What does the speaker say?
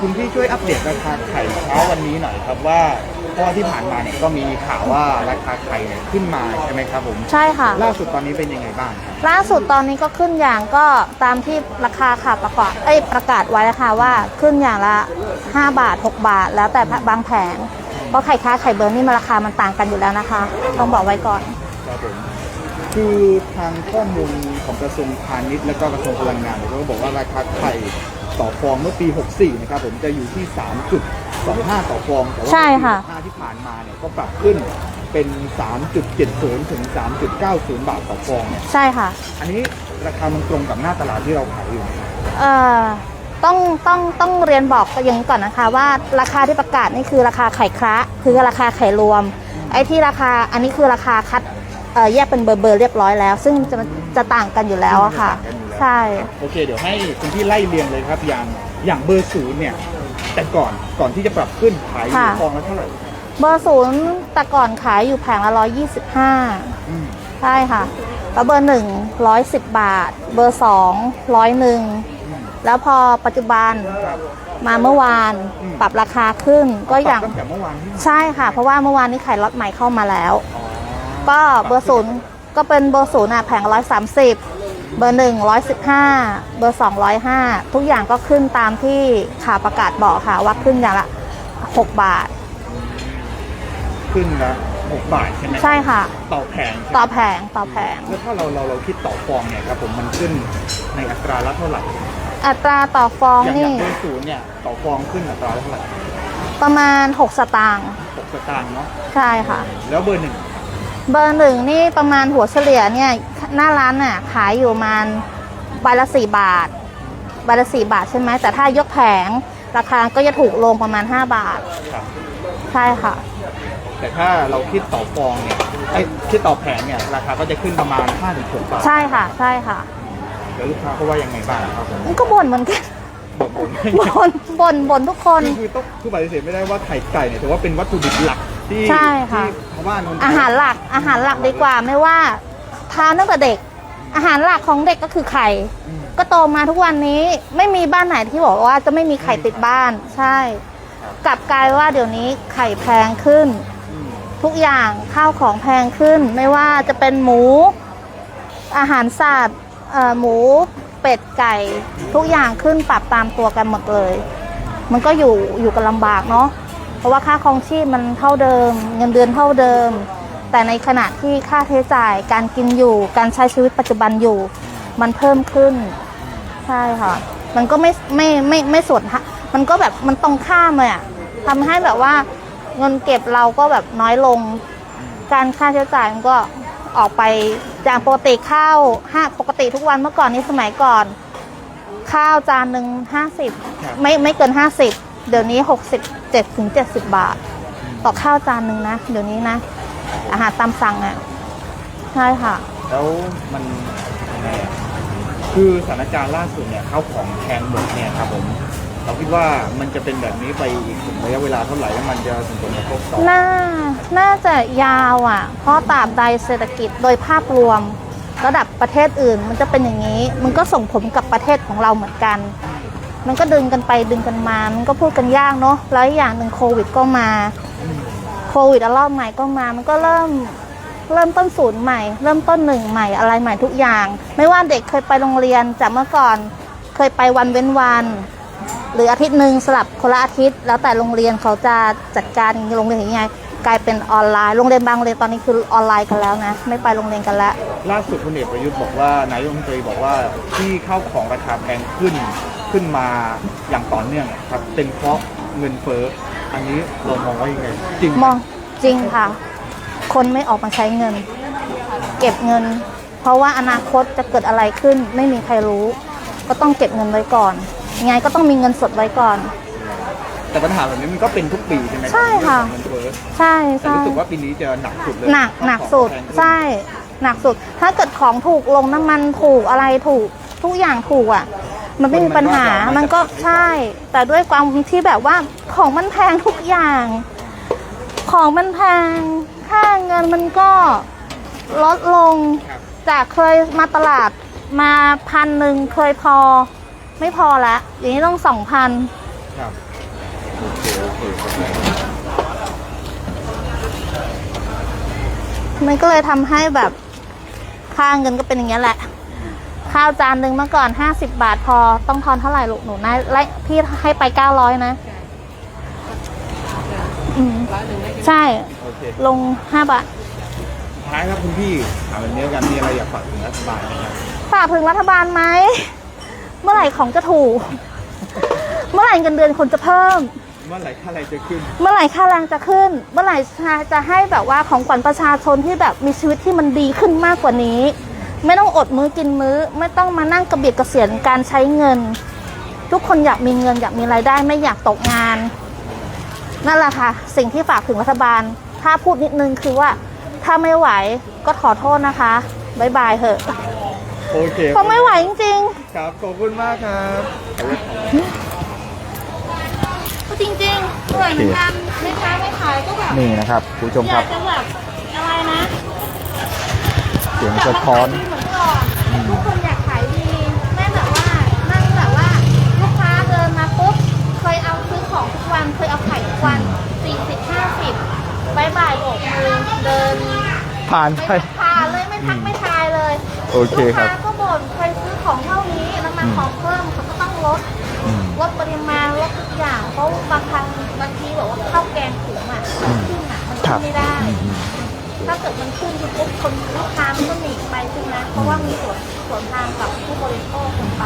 คุณพี่ช่วยอัปเดตราคาไข่เช้าวันนี้หน่อยครับว่าเพราะว่าที่ผ่านมาเนี่ยก็มีข่าวว่าราคาไข่เนี่ยขึ้นมาใช่ไหมครับผมใช่ค่ะ ล่าสุดตอนนี้เป็นยังไงบ้างครับล่าสุดตอนนี้ก็ขึ้นอย่างก็ตามที่ราคาค่ะประกาศเอ้ยประกาศไว้นะคะว่าขึ้นอย่างละ 5 บาท 6 บาท แล้วแต่บางแผงเพราะไข่ค้าไข่เบอร์นี่มันราคามันต่างกันอยู่แล้วนะคะ ต้องบอกไว้ก่อน ครับผมคือทางข้อมูลของกระทรวงพาณิชย์และก็กระทรวงพลังงานเนี่ยก็บอกว่าราคาไข่ ต่อฟองเมื่อปี 64 นะครับผมจะอยู่ที่ 3.25 ต่อฟอง แต่ว่าใช่ค่ะ ปี65ที่ผ่านมาเนี่ยก็ปรับขึ้นเป็น 3.70 ถึง 3.90 บาทต่อฟองเนี่ย ใช่ค่ะ อันนี้ราคามันตรงกับหน้าตลาดที่เราขายอยู่ไหมครับเอ่อต้องต้องต้องเรียนบอกอย่างนี้ก่อนนะคะ ว่าราคาที่ประกาศนี่คือราคาไข่คระคือราคาไข่รวม ไอ้ที่ราคาอันนี้คือราคาคัดเอ่อแยกเป็นเบอร์เบอร์เรียบร้อยแล้ว ซึ่งจะจะต่างกันอยู่แล้วอะค่ะ ใช่ โอเค เดี๋ยวให้คุณพี่ไล่เรียงเลยครับ อย่างอย่างเบอร์ศูนย์เนี่ย แต่ก่อนก่อนที่จะปรับขึ้นขายอยู่ค่ะ ฟองละเท่าไหร่เบอร์ศูนย์แต่ก่อนขายอยู่แผงละร้อยยี่สิบห้าอืมใช่ค่ะ แล้วเบอร์หนึ่งร้อยสิบบาท เบอร์สองร้อยหนึ่งอืมแล้วพอปัจจุบันครับ มาเมื่อวานอืม ปรับราคาขึ้นก็อย่างปรับตั้งแต่เมื่อวานที่ใช่ค่ะ เพราะว่าเมื่อวานนี้ไข่ล็อตใหม่เข้ามาแล้ว อ๋อก็เบอร์ศูนย์ก็เป็นเบอร์ศูนย์อะแผงร้อยสามสิบ เบอร์หนึ่งร้อยสิบห้าเบอร์สองร้อยห้าทุกอย่างก็ขึ้นตามที่ข่าวประกาศบอกค่ะว่าขึ้นอย่างละหกบาท ขึ้นละหกบาทใช่ไหมใช่ค่ะ ต่อแผงใช่ไหมต่อแผงต่อแผงแล้วถ้าเราเราเราคิดต่อฟองเนี่ยครับผมมันขึ้นในอัตราละเท่าไหร่อัตราต่อฟองอย่างอย่านี่งเบอร์ศูนย์เนี่ยต่อฟองขึ้นอัตราละเท่าไหร่ประมาณ6สตางค์หกสตางค์เนาะใช่ค่ะ แล้วเบอร์หนึ่งเบอร์หนึ่งนี่ประมาณหัวเฉลี่ยเนี่ย หน้าร้านน่ะขายอยู่ประมาณใบละสี่บาทใบละสี่บาทใช่ไหมแต่ถ้ายกแผงราคาก็จะถูกลงประมาณ 5 บาท ครับ ใช่ค่ะ แต่ถ้าเราคิดต่อฟองเนี่ยไอ้คิดต่อแผงเนี่ย ราคาก็จะขึ้นประมาณ5ถึง6บาทใช่ค่ะ ใช่ค่ะ แล้วลูกค้าเขาว่ายังไงบ้างครับผมมันก็บ่นเหมือนกันบอกผมบ่นบ่นบ่นทุกคนคือคือต้องคือปฏิเสธไม่ได้ว่าไข่ไก่เนี่ยถือว่าเป็นวัตถุดิบหลักที่ใช่ค่ะ ที่ชาวบ้านคนไทยอาหารหลักอาหารหลักดีกว่าไม่ว่า ทานตั้งแต่เด็ก อาหารหลักของเด็กก็คือไข่อืมก็โตมาทุกวันนี้ไม่มีบ้านไหนที่บอกว่าจะไม่มีไข่ติดบ้าน ใช่ กลับกลายว่าเดี๋ยวนี้ไข่แพงขึ้นอืมทุกอย่างข้าวของแพงขึ้น ไม่ว่าจะเป็นหมู อาหารสัตว์เอ่อหมูเป็ดไก่ ทุกอย่างขึ้นปรับตามตัวกันหมดเลย มันก็อยู่อยู่กันลำบากเนาะเพราะว่าค่าครองชีพมันเท่าเดิม เงินเดือนเท่าเดิม แต่ในขณะที่ค่าใช้จ่ายการกินอยู่ การใช้ชีวิตปัจจุบันอยู่ มันเพิ่มขึ้น ใช่ค่ะ มันก็ไม่ไม่ไม่ไม่สวนทะมันก็แบบมันตรงข้ามเลยอะทำให้แบบว่าเงินเก็บเราก็แบบน้อยลง การค่าใช้จ่ายมันก็ออกไปจากปกติข้าวห้าปกติทุกวันเมื่อก่อนนี้สมัยก่อน ข้าวจานหนึ่งห้าสิบครับไม่ไม่เกินห้าสิบเดี๋ยวนี้หกสิบเจ็ดถึงเจ็ดสิบบาท ต่อข้าวจานหนึ่งนะ เดี๋ยวนี้นะ อาหารตามสั่งอะใช่ค่ะ แล้วมันยังไงอะคือสถานการณ์ล่าสุดเนี่ยข้าวของแพงหมดเนี่ยครับผม เราคิดว่ามันจะเป็นแบบนี้ไปอีกถึงระยะเวลาเท่าไหร่แล้วมันจะส่งผลกระทบต่อน่า น่าจะยาวอะ เพราะตราบใดเศรษฐกิจโดยภาพรวม ระดับประเทศอื่น มันจะเป็นอย่างนี้ มันก็ส่งผลกับประเทศของเราเหมือนกัน มันก็ดึงกันไปดึงกันมา มันก็พูดกันยากเนาะ แล้วอีกอย่างหนึ่งโควิดก็มาโควิดระลอกใหม่ก็มา มันก็เริ่มเริ่มต้นศูนย์ใหม่ เริ่มต้นหนึ่งใหม่อะไรใหม่ทุกอย่าง ไม่ว่าเด็กเคยไปโรงเรียนจากเมื่อก่อนเคยไปวันเว้นวัน หรืออาทิตย์หนึ่งสลับคนละอาทิตย์ แล้วแต่โรงเรียนเขาจะจัดการโรงเรียนอย่างไงกลายเป็นออนไลน์โรงเรียนบางโรงเรียนตอนนี้คือออนไลน์กันแล้วนะ ไม่ไปโรงเรียนกันแล้ว ล่าสุดพลเอกประยุทธ์บอกว่านายกรัฐมนตรีบอกว่าที่ข้าวของราคาแพงขึ้นขึ้นมาอย่างต่อเนื่องครับเป็นเพราะเงินเฟ้อ อันนี้เรามองว่ายังไงจริงไหมองจริงค่ะ คนไม่ออกมาใช้เงิน เก็บเงิน เพราะว่าอนาคตจะเกิดอะไรขึ้น ไม่มีใครรู้ ก็ต้องเก็บเงินไว้ก่อนยังไงก็ต้องมีเงินสดไว้ก่อน แต่ปัญหาแบบนี้มันก็เป็นทุกปีใช่ไหมใช่ค่ะ เรื่องของเงินเฟ้อใช่แต่ใช่ รู้สึกว่าปีนี้จะหนักสุดเลยหนักหนักสุดของแพงขึ้น ใช่หนักสุด ถ้าเกิดของถูกลงน้ำมันถูกอะไรถูกทุกอย่างถูกอะ มันไม่มีปัญหา มันก็ใช่ แต่ด้วยความที่แบบว่าของมันแพงทุกอย่าง ของมันแพง ค่าเงินมันก็ลดลงครับจากเคยมาตลาดมาพันหนึ่งเคยพอ ไม่พอละอย่างนี้ต้องสองพันครับโอเคครับผมมันก็เลยทำให้แบบค่าเงินก็เป็นอย่างเงี้ยแหละ ข้าวจานหนึ่งเมื่อก่อน 50 บาทพอต้องทอนเท่าไหร่ลูกหนูนะและพี่ให้ไป 900 นะอืมใช่ โอเคลง 5 บาท สุดท้ายครับคุณพี่ถามแบบนี้แล้วกันมีอะไรอยากฝากถึงรัฐบาลไหมครับฝากถึงรัฐบาลไหม เมื่อไหร่ของจะถูก เมื่อไหร่เงินเดือนคนจะเพิ่ม เมื่อไหร่ค่าอะไรจะขึ้น เมื่อไหร่ค่าแรงจะขึ้น เมื่อไหร่จะให้แบบว่าของขวัญประชาชนที่แบบมีชีวิตที่มันดีขึ้นมากกว่านี้ ไม่ต้องอดมื้อกินมื้อ ไม่ต้องมานั่งกระเบียดกระเสียนการใช้เงิน ทุกคนอยากมีเงินอยากมีรายได้ไม่อยากตกงาน นั่นแหละค่ะ สิ่งที่ฝากถึงรัฐบาล ถ้าพูดนิดนึงคือว่าถ้าไม่ไหวก็ขอโทษนะคะบายบายเถอะโอเคเพราะไม่ไหวจริงครับขอบคุณมากครับๆก็จริงๆเหนื่อยเหมือนกันไม่ค้าไม่ขายก็แบบนี่นะครับคุณผู้ชมอคยารักบจะแบบอะไรนะ เสียงสะท้อนยากมาขายดีเหมือนก่อนทุกคนอยากขายดีไม่แบบว่านั่งแบบว่าลูกค้าเดินมาปุ๊บเคยเอาซื้อของทุกวันเคยเอาไข่ทุกวันสี่สิบห้าสิบบายบายโบกมือเดินผ่านไปไม่ทานเลยไม่ทักไม่ทายเลยโอเคครับลูกค้าก็บ่นเคยซื้อของเท่านี้น้ำมันของเพิ่มเขาก็ต้องลดอืมลดปริมาณลดทุกอย่างเพราะบางครั้งบางทีแบบว่าข้าวแกงถุงอะมันขึ้นอะมันครัขึ้บนไม่ได้อืมอืม ถ้าเกิดมันขึ้นปุ๊บคนลูกค้ามันก็หนีไปใช่ไหมเพราะว่ามีส่วนส่วนทางกับผู้บริโภคคนไป